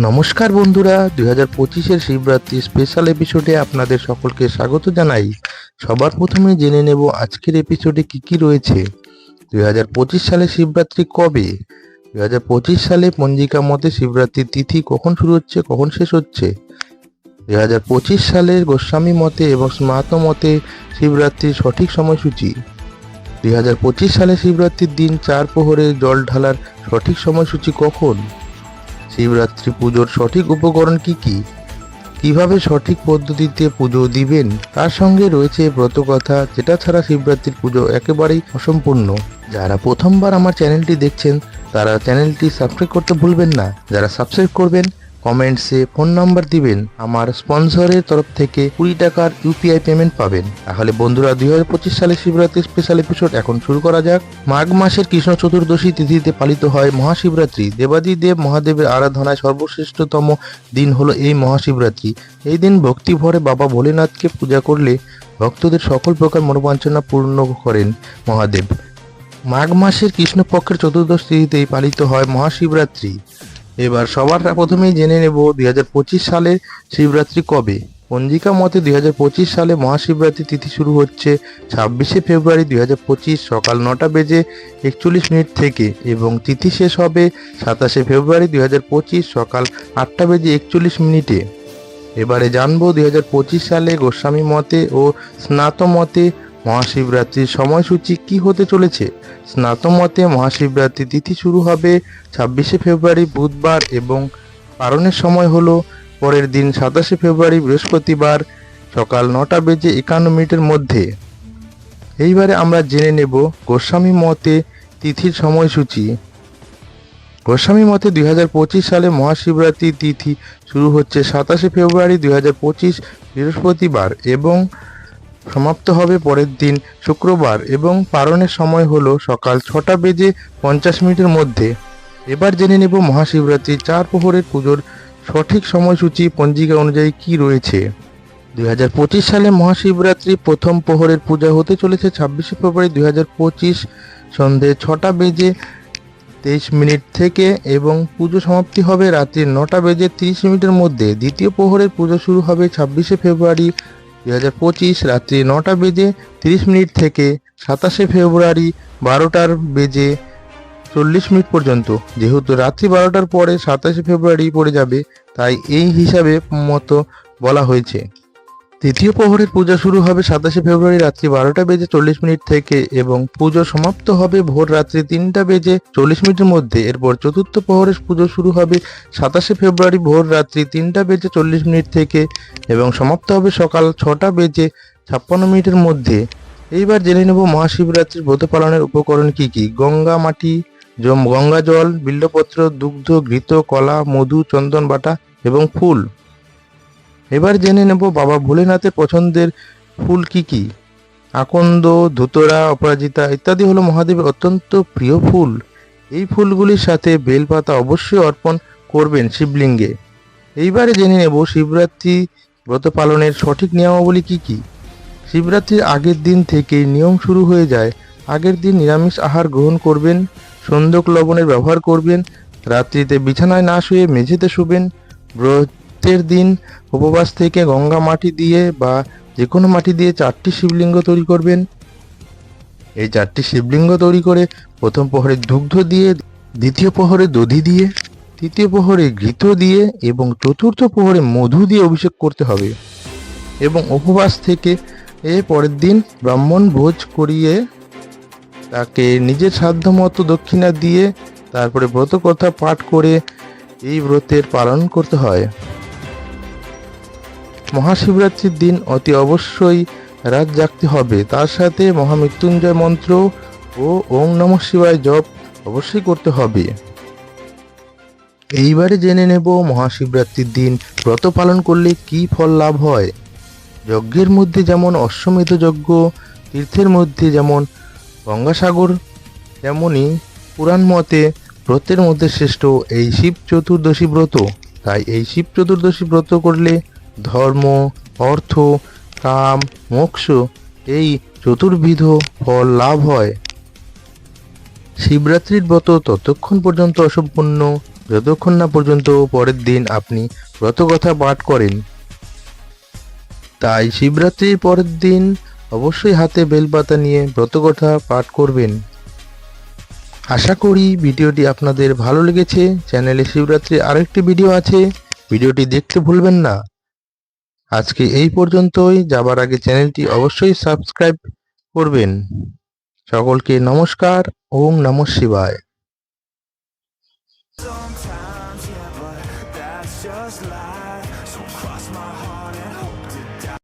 নমস্কার বন্ধুরা, দুই হাজার পঁচিশের শিবরাত্রি স্পেশাল এপিসোডে আপনাদের সকলকে স্বাগত জানাই। সবার প্রথমে জেনে নেব আজকের এপিসোডে কি কি রয়েছে। দুই হাজার পঁচিশ সালে শিবরাত্রি কবে? দুই হাজার পঁচিশ সালে পঞ্জিকা মতে শিবরাত্রির তিথি কখন শুরু হচ্ছে, কখন শেষ হচ্ছে? দুই হাজার পঁচিশ সালের গোস্বামী মতে এবং স্মার্ত মতে শিবরাত্রির সঠিক সময়সূচি। দুই হাজার পঁচিশ সালে শিবরাত্রির দিন চার প্রহরে জল ঢালার সঠিক সময়সূচি কখন? শিবরাত্রি পুজোর সঠিক উপকরণ কি কি? কীভাবে সঠিক পদ্ধতিতে পুজো দিবেন? তার সঙ্গে রয়েছে ব্রতকথা, যেটা ছাড়া শিবরাত্রির পুজো একেবারেই অসম্পূর্ণ। যারা প্রথমবার আমার চ্যানেলটি দেখছেন, তারা চ্যানেলটি সাবস্ক্রাইব করতে ভুলবেন না। যারা সাবস্ক্রাইব করবেন কমেন্টসে ফোন নাম্বার দিবেন, আমার স্পন্সরের তরফ থেকে কুড়ি টাকার ইউপিআই পেমেন্ট পাবেন। তাহলে বন্ধুরা, দুই হাজার পঁচিশ সালে শিবরাত্রি স্পেশাল এপিসোড এখন শুরু করা যাক। মাঘ মাসের কৃষ্ণ চতুর্দশী তিথিতে পালিত হয় মহাশিবরাত্রি। দেবাদিদেব মহাদেবের আরাধনায় সর্বশ্রেষ্ঠতম দিন হলো এই মহাশিবরাত্রি। এই দিন ভক্তি ভরে বাবা ভোলেনাথকে পূজা করলে ভক্তদের সকল প্রকার মনোবাঞ্ছনা পূর্ণ করেন মহাদেব। মাঘ মাসের কৃষ্ণপক্ষের চতুর্দশ তিথিতেই পালিত হয় মহাশিবরাত্রি। এবার সবার প্রথমেই জেনে নেব দুই হাজার পঁচিশ সালে শিবরাত্রি কবে। পঞ্জিকা মতে দুই হাজার পঁচিশ সালে মহাশিবরাত্রি তিথি শুরু হচ্ছে ছাব্বিশে ফেব্রুয়ারি দুই হাজার পঁচিশ সকাল নটা বেজে একচল্লিশ মিনিট থেকে এবং তিথি শেষ হবে সাতাশে ফেব্রুয়ারি দুই হাজার পঁচিশ সকাল আটটা বেজে একচল্লিশ মিনিটে। এবারে জানব দুই হাজার পঁচিশ সালে গোস্বামী মতে ও স্নাত মতে মহাশিবরাত্রির সময়সূচি কি হতে চলেছে? স্নাত মতে মহাশিবরাত্রি তিথি শুরু হবে ছাব্বিশে ফেব্রুয়ারি, বুধবার এবং পালনের সময় হলো পরের দিন সাতাশে ফেব্রুয়ারি, বৃহস্পতিবার সকাল নটা বেজে একান্ন মিনিটের মধ্যে। এইবারে আমরা জেনে নেব গোস্বামী মতে তিথির সময়সূচি। গোস্বামী মতে দুই হাজার পঁচিশ সালে মহাশিবরাত্রি তিথি শুরু হচ্ছে সাতাশে ফেব্রুয়ারি, দুই হাজার পঁচিশ বৃহস্পতিবার এবং সমাপ্ত হবে পরের দিন শুক্রবার এবং পারণের সময় হলো সকাল ছটা বেজে পঞ্চাশ মিনিটের মধ্যে। এবার জেনে নেব মহাশিবরাত্রি চার প্রহরের পুজোর সঠিক সময়সূচি পঞ্জিকা অনুযায়ী কি রয়েছে। দুই হাজার পঁচিশ সালে মহাশিবরাত্রি প্রথম প্রহরের পূজা হতে চলেছে ছাব্বিশে ফেব্রুয়ারি দুই হাজার পঁচিশ সন্ধে ছটা বেজে তেইশ মিনিট থেকে এবং পুজো সমাপ্তি হবে রাত্রি নটা বেজে তিরিশ মিনিটের মধ্যে। দ্বিতীয় প্রহরের পুজো শুরু হবে ছাব্বিশে ফেব্রুয়ারি দুই হাজার পঁচিশ রাত্রি নটা বেজে তিরিশ মিনিট থেকে সাতাশে ফেব্রুয়ারি বারোটার বেজে চল্লিশ মিনিট পর্যন্ত। যেহেতু রাত্রি বারোটার পরে সাতাশে ফেব্রুয়ারি পড়ে যাবে, তাই এই হিসাবে মতো বলা হয়েছে। তৃতীয় প্রহরের পূজা শুরু হবে সাতাশে ফেব্রুয়ারি রাত্রি বারোটা বেজে চল্লিশ মিনিট থেকে এবং পুজো সমাপ্ত হবে ভোর রাত্রি তিনটা বেজে চল্লিশ মিনিটের মধ্যে। এরপর চতুর্থ প্রহরের পুজো শুরু হবে সাতাশে ফেব্রুয়ারি ভোর রাত্রি তিনটা বেজে চল্লিশ মিনিট থেকে এবং সমাপ্ত হবে সকাল ছটা বেজে ছাপ্পান্ন মিনিটের মধ্যে। এইবার জেনে নেব মহাশিবরাত্রির ব্রত পালনের উপকরণ কি কি? গঙ্গা মাটি গঙ্গা জল, বিল্লপত্র, দুগ্ধ, ঘৃত, কলা, মধু, চন্দন বাটা এবং ফুল। এবার জেনে নেব বাবা ভোলেনাথের পছন্দের ফুল কি কি। আকন্দ, ধুতরা, অপরাজিতা ইত্যাদি হলো মহাদেবের অত্যন্ত প্রিয় ফুল। এই ফুলগুলির সাথে বেলপাতা অবশ্যই অর্পণ করবেন শিবলিঙ্গে। এইবারে জেনে নেব শিবরাত্রি ব্রত পালনের সঠিক নিয়মাবলী কি কি। শিবরাত্রির আগের দিন থেকে নিয়ম শুরু হয়ে যায়। আগের দিন নিরামিষ আহার গ্রহণ করবেন, সন্দক লবণের ব্যবহার করবেন, রাত্রিতে বিছানায় না শুয়ে মেঝেতে শুবেন ব্রতের দিন উপবাস থেকে গঙ্গা মাটি দিয়ে বা যে কোনো মাটি দিয়ে চারটি শিবলিঙ্গ তৈরি করবেন। এই চারটি শিবলিঙ্গ তৈরি করে প্রথম প্রহরে দুগ্ধ দিয়ে, দ্বিতীয় প্রহরে দধি দিয়ে, তৃতীয় প্রহরে ঘৃত দিয়ে এবং চতুর্থ প্রহরে মধু দিয়ে অভিষেক করতে হবে এবং উপবাস থেকে এ পরের দিন ব্রাহ্মণ ভোজ করিয়ে তাকে নিজের সাধ্য মতো দক্ষিণা দিয়ে তারপরে ব্রত কথা পাঠ করে এই ব্রতের পালন করতে হয়। মহাশিবরাত্রির দিন অতি অবশ্যই রাত জাগতে হবে। তার সাথে মহামৃত্যুঞ্জয় মন্ত্র ও ওম নম শিবায় জপ অবশ্যই করতে হবে। এইবারে জেনে নেব মহাশিবরাত্রির দিন ব্রত পালন করলে কি ফল লাভ হয়। যজ্ঞের মধ্যে যেমন অশ্বমেধ যজ্ঞ, তীর্থের মধ্যে যেমন গঙ্গাসাগর তেমনই পুরাণ মতে ব্রতের মধ্যে শ্রেষ্ঠ এই শিব চতুর্দশী ব্রত। তাই এই শিব চতুর্দশী ব্রত করলে ধর্ম, অর্থ, কাম, মোক্ষ এই চতুর্বিধ ফল লাভ হয়। শিবরাত্রির ব্রত ততক্ষণ পর্যন্ত অসম্পূর্ণ, যতক্ষণ না পর্যন্ত পরের দিন আপনি ব্রতকথা পাঠ করেন। তাই শিবরাত্রির পরের দিন অবশ্যই হাতে বেলপাতা নিয়ে ব্রতকথা পাঠ করবেন। আশা করি ভিডিওটি আপনাদের ভালো লেগেছে। চ্যানেলে শিবরাত্রির আরেকটি ভিডিও আছে। ভিডিওটি দেখতে ভুলবেন না। আজকে এই পর্যন্তই। যাবার আগে চ্যানেলটি অবশ্যই সাবস্ক্রাইব করবেন। সকলকে নমস্কার। ওম নম শিবায়।